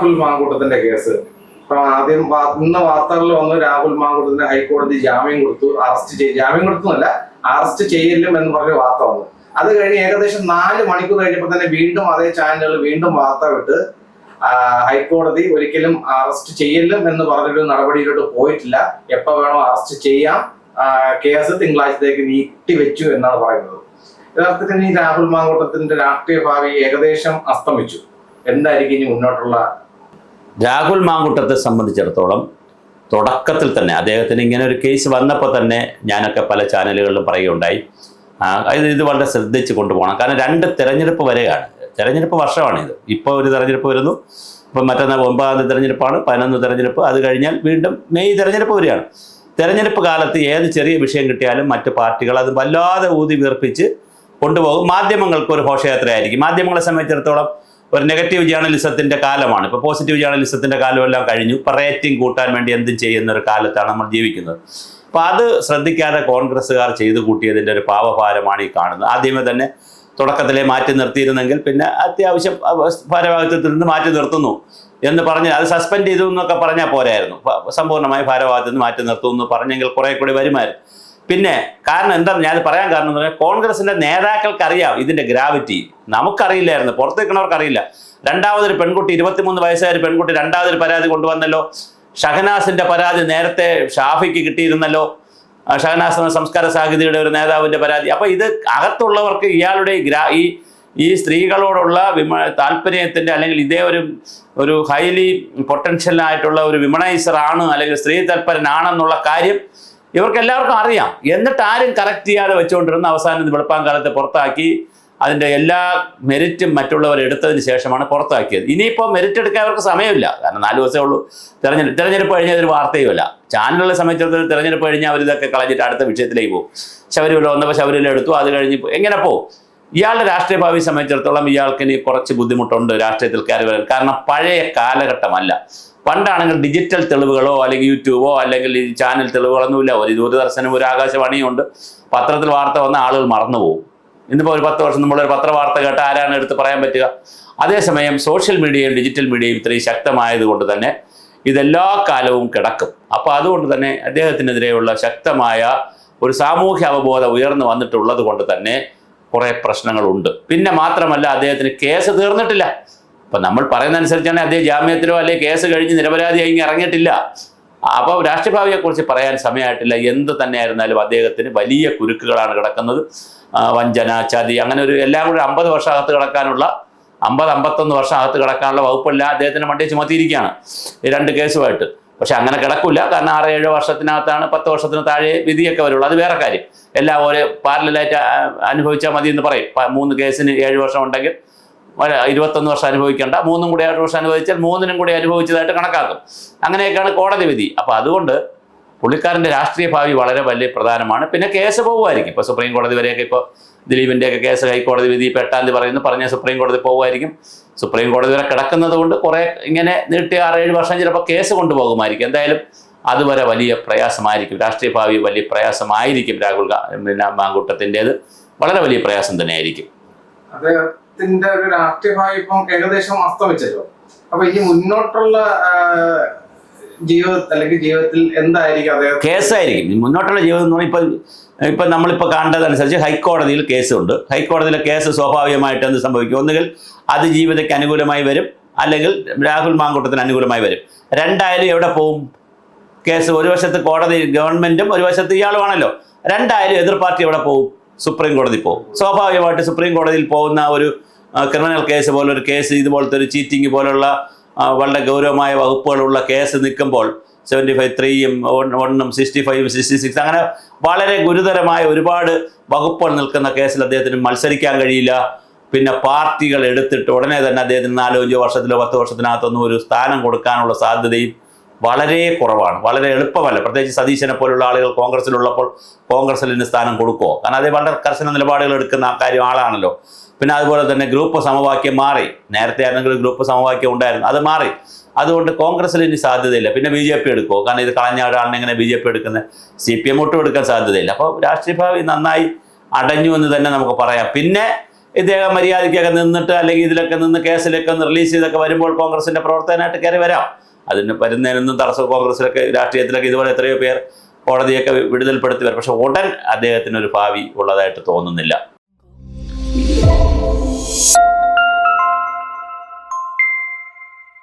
Rahul മാങ്കൂട്ടത്തിന്റെ case. ആദ്യം ഇന്ന വാർത്തകളിൽ വന്നു രാഹുൽ മാങ്കൂട്ടത്തിന് ഹൈക്കോടതി ജാമ്യം കൊടുത്തു അറസ്റ്റ് ചെയ്ത് ജാമ്യം കൊടുത്തുന്നല്ല അറസ്റ്റ് ചെയ്യില്ലും എന്ന് പറഞ്ഞ വാർത്ത വന്നു. അത് കഴിഞ്ഞ് ഏകദേശം നാല് മണിക്കൂർ കഴിഞ്ഞപ്പോൾ തന്നെ വീണ്ടും അതേ ചാനലുകൾ വീണ്ടും വാർത്ത വിട്ട് ഹൈക്കോടതി ഒരിക്കലും അറസ്റ്റ് ചെയ്യില്ലും എന്ന് പറഞ്ഞൊരു നടപടിയിലോട്ട് പോയിട്ടില്ല. എപ്പോ വേണോ അറസ്റ്റ് ചെയ്യാം. കേസ് തിങ്കളാഴ്ചത്തേക്ക് നീട്ടി വെച്ചു എന്നാണ് പറയുന്നത്. യഥാർത്ഥത്തിൽ ഈ രാഹുൽ മാങ്കൂട്ടത്തിന്റെ രാഷ്ട്രീയ ഭാവി ഏകദേശം അസ്തമിച്ചു. എന്തായിരിക്കും ഇനി മുന്നോട്ടുള്ള രാഹുൽ മാങ്കുട്ടത്തെ സംബന്ധിച്ചിടത്തോളം തുടക്കത്തിൽ തന്നെ അദ്ദേഹത്തിന് ഇങ്ങനെ ഒരു കേസ് വന്നപ്പോൾ തന്നെ ഞാനൊക്കെ പല ചാനലുകളിലും പറയുകയുണ്ടായി. ആ, ഇത് വളരെ ശ്രദ്ധിച്ച് കൊണ്ടുപോകണം. കാരണം രണ്ട് തിരഞ്ഞെടുപ്പ് വരെയാണ്. തിരഞ്ഞെടുപ്പ് വർഷമാണിത്. ഇപ്പോൾ ഒരു തിരഞ്ഞെടുപ്പ് വരുന്നു. ഇപ്പം മറ്റന്നാൾ ഒമ്പതാം തിരഞ്ഞെടുപ്പാണ് പതിനൊന്ന് തിരഞ്ഞെടുപ്പ്. അത് കഴിഞ്ഞാൽ വീണ്ടും മെയ് തിരഞ്ഞെടുപ്പ് വരികയാണ് തെരഞ്ഞെടുപ്പ് കാലത്ത് ഏത് ചെറിയ വിഷയം കിട്ടിയാലും മറ്റ് പാർട്ടികൾ അത് വല്ലാതെ ഊതി വീർപ്പിച്ച് കൊണ്ടുപോകും. മാധ്യമങ്ങൾക്ക് ഒരു ഘോഷയാത്രയായിരിക്കും. മാധ്യമങ്ങളെ സംബന്ധിച്ചിടത്തോളം ഒരു നെഗറ്റീവ് ജേർണലിസത്തിന്റെ കാലമാണ്. ഇപ്പോൾ പോസിറ്റീവ് ജേർണലിസത്തിന്റെ കാലമെല്ലാം കഴിഞ്ഞു. ഇപ്പോൾ റേറ്റിംഗ് കൂട്ടാൻ വേണ്ടി എന്തും ചെയ്യുന്ന ഒരു കാലത്താണ് നമ്മൾ ജീവിക്കുന്നത്. അപ്പോൾ അത് ശ്രദ്ധിക്കാതെ കോൺഗ്രസ്സുകാർ ചെയ്തു കൂട്ടിയതിന്റെ ഒരു പാവഭാരമാണ് ഈ കാണുന്നത്. ആദ്യമേ തന്നെ തുടക്കത്തിലെ മാറ്റി നിർത്തിയിരുന്നെങ്കിൽ പിന്നെ അത്യാവശ്യം ഭാരവാഹിത്വത്തിൽ നിന്ന് മാറ്റി നിർത്തുന്നു എന്ന് പറഞ്ഞ് അത് സസ്പെൻഡ് ചെയ്തു എന്നൊക്കെ പറഞ്ഞാൽ പോരായിരുന്നു. സമ്പൂർണമായി ഭാരവാഹിത്വത്തിൽ നിന്ന് മാറ്റി നിർത്തുന്നു എന്ന് പറഞ്ഞെങ്കിൽ കുറേ കൂടി വരുമായിരുന്നു. പിന്നെ കാരണം എന്താണ്? ഞാൻ പറയാൻ കാരണം എന്ന് പറഞ്ഞാൽ കോൺഗ്രസിന്റെ നേതാക്കൾക്ക് അറിയാം ഇതിന്റെ ഗ്രാവിറ്റി നമുക്കറിയില്ലായിരുന്നു. പുറത്ത് അറിയില്ല രണ്ടാമതൊരു പെൺകുട്ടി ഇരുപത്തിമൂന്ന് വയസ്സായ ഒരു പെൺകുട്ടി രണ്ടാമതൊരു പരാതി കൊണ്ടുവന്നല്ലോ. ഷഹനാസിന്റെ പരാതി നേരത്തെ ഷാഫിക്ക് കിട്ടിയിരുന്നല്ലോ. ഷഹനാസ് എന്ന സംസ്കാര സാഹിതിയുടെ ഒരു നേതാവിന്റെ പരാതി. അപ്പൊ ഇത് അകത്തുള്ളവർക്ക് ഇയാളുടെ ഗ്രാ ഈ ഈ സ്ത്രീകളോടുള്ള വിമ താല്പര്യത്തിന്റെ അല്ലെങ്കിൽ ഇതേ ഒരു ഒരു ഹൈലി പൊട്ടൻഷ്യൽ ആയിട്ടുള്ള ഒരു വിമണൈസർ ആണ് അല്ലെങ്കിൽ സ്ത്രീ തൽപരനാണെന്നുള്ള കാര്യം ഇവർക്ക് എല്ലാവർക്കും അറിയാം. എന്നിട്ട് ആരും കറക്റ്റ് ചെയ്യാതെ വെച്ചുകൊണ്ടിരുന്ന അവസാനം വെളുപ്പാൻ കാലത്ത് പുറത്താക്കി അതിന്റെ എല്ലാ മെരിറ്റും മറ്റുള്ളവർ എടുത്തതിന് ശേഷമാണ് പുറത്താക്കിയത്. ഇനിയിപ്പോൾ മെരിറ്റ് എടുക്കാൻ അവർക്ക് സമയമില്ല. കാരണം നാല് ദിവസമേ ഉള്ളൂ. തെരഞ്ഞെടുപ്പ് തിരഞ്ഞെടുപ്പ് കഴിഞ്ഞാൽ ഒരു വാർത്തയുമില്ല ചാനലുകളെ സംബന്ധിച്ചിടത്തോളം തിരഞ്ഞെടുപ്പ് കഴിഞ്ഞാൽ അവരിതൊക്കെ കളഞ്ഞിട്ട് അടുത്ത വിഷയത്തിലേക്ക് പോകും. ശബരിമല വന്നപ്പോൾ ശബരിമല എടുത്തു അത് കഴിഞ്ഞ് എങ്ങനെ പോകും? ഇയാളുടെ രാഷ്ട്രീയ ഭാവി സംബന്ധിച്ചിടത്തോളം ഇയാൾക്ക് ഇനി കുറച്ച് ബുദ്ധിമുട്ടുണ്ട് രാഷ്ട്രീയത്തിൽ കയറി വരാൻ. കാരണം പഴയ കാലഘട്ടമല്ല. പണ്ടാണെങ്കിൽ ഡിജിറ്റൽ തെളിവുകളോ അല്ലെങ്കിൽ യൂട്യൂബോ അല്ലെങ്കിൽ ഈ ചാനൽ തെളിവുകളൊന്നുമില്ല. ഒരു ദൂരദർശനം ഒരു ആകാശവാണിയുണ്ട് പത്രത്തിൽ വാർത്ത വന്ന ആളുകൾ മറന്നുപോകും. ഇന്നിപ്പോൾ ഒരു പത്ത് വർഷം നമ്മളൊരു പത്രവാർത്ത കേട്ട് ആരാണ് എടുത്ത് പറയാൻ പറ്റുക? അതേസമയം സോഷ്യൽ മീഡിയയും ഡിജിറ്റൽ മീഡിയയും ഇത്രയും ശക്തമായതുകൊണ്ട് തന്നെ ഇതെല്ലാ കാലവും കിടക്കും. അപ്പോൾ അതുകൊണ്ട് തന്നെ അദ്ദേഹത്തിനെതിരെയുള്ള ശക്തമായ ഒരു സാമൂഹ്യ അവബോധം ഉയർന്നു വന്നിട്ടുള്ളത് കൊണ്ട് തന്നെ കുറേ പ്രശ്നങ്ങളുണ്ട്. പിന്നെ മാത്രമല്ല അദ്ദേഹത്തിന് കേസ് തീർന്നിട്ടില്ല. അപ്പം നമ്മൾ പറയുന്ന അനുസരിച്ചാണ് അദ്ദേഹം ജാമ്യത്തിലോ അല്ലെങ്കിൽ കേസ് കഴിഞ്ഞ് നിരപരാധി ഇങ്ങ് ഇറങ്ങിയിട്ടില്ല. അപ്പോൾ രാഷ്ട്രഭാവിയെക്കുറിച്ച് പറയാൻ സമയമായിട്ടില്ല. എന്ത് തന്നെയായിരുന്നാലും അദ്ദേഹത്തിന് വലിയ കുരുക്കുകളാണ് കിടക്കുന്നത്. വഞ്ചന ചതി അങ്ങനെ ഒരു എല്ലാം കൂടി അമ്പത് വർഷം അകത്ത് കിടക്കാനുള്ള അമ്പത് അമ്പത്തൊന്ന് വർഷം അകത്ത് കിടക്കാനുള്ള വകുപ്പെല്ലാം അദ്ദേഹത്തിന് മണ്ടി ചുമത്തിയിരിക്കുകയാണ് രണ്ട് കേസുമായിട്ട്. പക്ഷെ അങ്ങനെ കിടക്കില്ല കാരണം ആറ് ഏഴ് വർഷത്തിനകത്താണ് പത്ത് വർഷത്തിന് താഴെ വിധിയൊക്കെ വരുള്ളൂ. അത് വേറെ കാര്യം. എല്ലാം ഒരേ പാരലായിട്ട് അനുഭവിച്ചാൽ മതി എന്ന് പറയും. മൂന്ന് കേസിന് ഏഴ് വർഷം ഉണ്ടെങ്കിൽ ഇരുപത്തൊന്ന് വർഷം അനുഭവിക്കേണ്ട മൂന്നും കൂടി ആറ് വർഷം അനുഭവിച്ചാൽ മൂന്നിനും കൂടി അനുഭവിച്ചതായിട്ട് കണക്കാക്കും. അങ്ങനെയൊക്കെയാണ് കോടതി വിധി. അപ്പോൾ അതുകൊണ്ട് പുള്ളിക്കാരന്റെ രാഷ്ട്രീയ ഭാവി വളരെ വലിയ പ്രധാനമാണ്. പിന്നെ കേസ് പോകുമായിരിക്കും. ഇപ്പോൾ സുപ്രീം കോടതി വരെയൊക്കെ ഇപ്പോൾ ദിലീപിന്റെയൊക്കെ കേസ് ഹൈക്കോടതി വിധി പെട്ടാൽ പറയുന്നു പറഞ്ഞ സുപ്രീം കോടതി പോകുമായിരിക്കും. സുപ്രീം കോടതി വരെ കിടക്കുന്നത് കൊണ്ട് കുറേ ഇങ്ങനെ നീട്ടി ആറേഴ് വർഷം ചിലപ്പോൾ കേസ് കൊണ്ടുപോകുമായിരിക്കും. എന്തായാലും അതുവരെ വലിയ പ്രയാസമായിരിക്കും. രാഷ്ട്രീയ ഭാവി വലിയ പ്രയാസമായിരിക്കും രാഹുൽ പിന്നെ മാങ്കൂട്ടത്തിന്റെത് വളരെ വലിയ പ്രയാസം തന്നെയായിരിക്കും. അദ്ദേഹത്തിന്റെ ഒരു രാഷ്ട്രീയ ഭാവി ഇപ്പം ഏകദേശം അസ്തമിച്ചല്ലോ അപ്പൊ ഈ മുന്നോട്ടുള്ള ജീവിതത്തിൽ അല്ലെങ്കിൽ ജീവിതത്തിൽ എന്തായിരിക്കും അദ്ദേഹം? കേസായിരിക്കും. മുന്നോട്ടുള്ള ജീവിതം എന്ന് പറഞ്ഞാൽ ഇപ്പം ഇപ്പം നമ്മളിപ്പോൾ കണ്ടതനുസരിച്ച് ഹൈക്കോടതിയിൽ കേസുണ്ട്. ഹൈക്കോടതിയിലെ കേസ് സ്വാഭാവികമായിട്ട് എന്ത് സംഭവിക്കും? ഒന്നുകിൽ അത് ജീവിതയ്ക്ക് അനുകൂലമായി വരും അല്ലെങ്കിൽ രാഹുൽ മാങ്കൂട്ടത്തിന് അനുകൂലമായി വരും. രണ്ടായാലും എവിടെ പോവും? കേസ് ഒരു വശത്ത് കോടതി ഗവൺമെന്റും ഒരു വശത്ത് ഇയാളുമാണല്ലോ. രണ്ടായാലും എതിർ പാർട്ടി എവിടെ പോകും സുപ്രീം കോടതി പോകും സ്വാഭാവികമായിട്ട് സുപ്രീം കോടതിയിൽ പോകുന്ന ഒരു ക്രിമിനൽ കേസ് പോലെ ഒരു കേസ് ഇതുപോലത്തെ ഒരു ചീറ്റിംഗ് പോലുള്ള വളരെ ഗൗരവമായ വകുപ്പുകളുള്ള കേസ് നിൽക്കുമ്പോൾ സെവന്റി ഫൈവ് ത്രീയും വണ്ണും സിക്സ്റ്റി ഫൈവ് സിക്സ്റ്റി സിക്സ് അങ്ങനെ വളരെ ഗുരുതരമായ ഒരുപാട് വകുപ്പുകൾ നിൽക്കുന്ന കേസിൽ അദ്ദേഹത്തിന് മത്സരിക്കാൻ കഴിയില്ല. പിന്നെ പാർട്ടികൾ എടുത്തിട്ട് ഉടനെ തന്നെ അദ്ദേഹത്തിന് നാലോ അഞ്ചോ വർഷത്തിലോ പത്ത് വർഷത്തിനകത്തൊന്നും ഒരു സ്ഥാനം കൊടുക്കാനുള്ള സാധ്യതയും വളരെ കുറവാണ്. വളരെ എളുപ്പമല്ല. പ്രത്യേകിച്ച് സതീശനെ പോലുള്ള ആളുകൾ കോൺഗ്രസിലുള്ളപ്പോൾ കോൺഗ്രസിൽ ഇന്ന് സ്ഥാനം കൊടുക്കുമോ കാരണം അത് വളരെ കർശന നിലപാടുകൾ എടുക്കുന്ന കാര്യം ആളാണല്ലോ. പിന്നെ അതുപോലെ തന്നെ ഗ്രൂപ്പ് സമവാക്യം മാറി. നേരത്തെ ആണെങ്കിൽ ഗ്രൂപ്പ് സമവാക്യം ഉണ്ടായിരുന്നു. അത് മാറി. അതുകൊണ്ട് കോൺഗ്രസിൽ ഇനി സാധ്യതയില്ല. പിന്നെ ബി ജെ പി എടുക്കുമോ കാരണം ഇത് കളഞ്ഞ ഒരാളിനെ എങ്ങനെ ബി ജെ പി എടുക്കുന്നത് സി പി എം ഒട്ടും എടുക്കാൻ സാധ്യതയില്ല. അപ്പോൾ രാഷ്ട്രീയ ഭാവി നന്നായി അടഞ്ഞു എന്ന് തന്നെ നമുക്ക് പറയാം. പിന്നെ ഇദ്ദേഹം മര്യാദയ്ക്കൊക്കെ നിന്നിട്ട് അല്ലെങ്കിൽ ഇതിലൊക്കെ നിന്ന് കേസിലൊക്കെ ഒന്ന് റിലീസ് ചെയ്തൊക്കെ വരുമ്പോൾ കോൺഗ്രസിന്റെ പ്രവർത്തനമായിട്ട് കയറി വരാം. അതിന് വരുന്നതിനൊന്നും തടസ്സം കോൺഗ്രസിലൊക്കെ രാഷ്ട്രീയത്തിലൊക്കെ ഇതുപോലെ എത്രയോ പേർ കോടതിയൊക്കെ വിടുതൽപ്പെടുത്തി വരും പക്ഷെ ഉടൻ അദ്ദേഹത്തിന് ഒരു ഭാവി ഉള്ളതായിട്ട് തോന്നുന്നില്ല.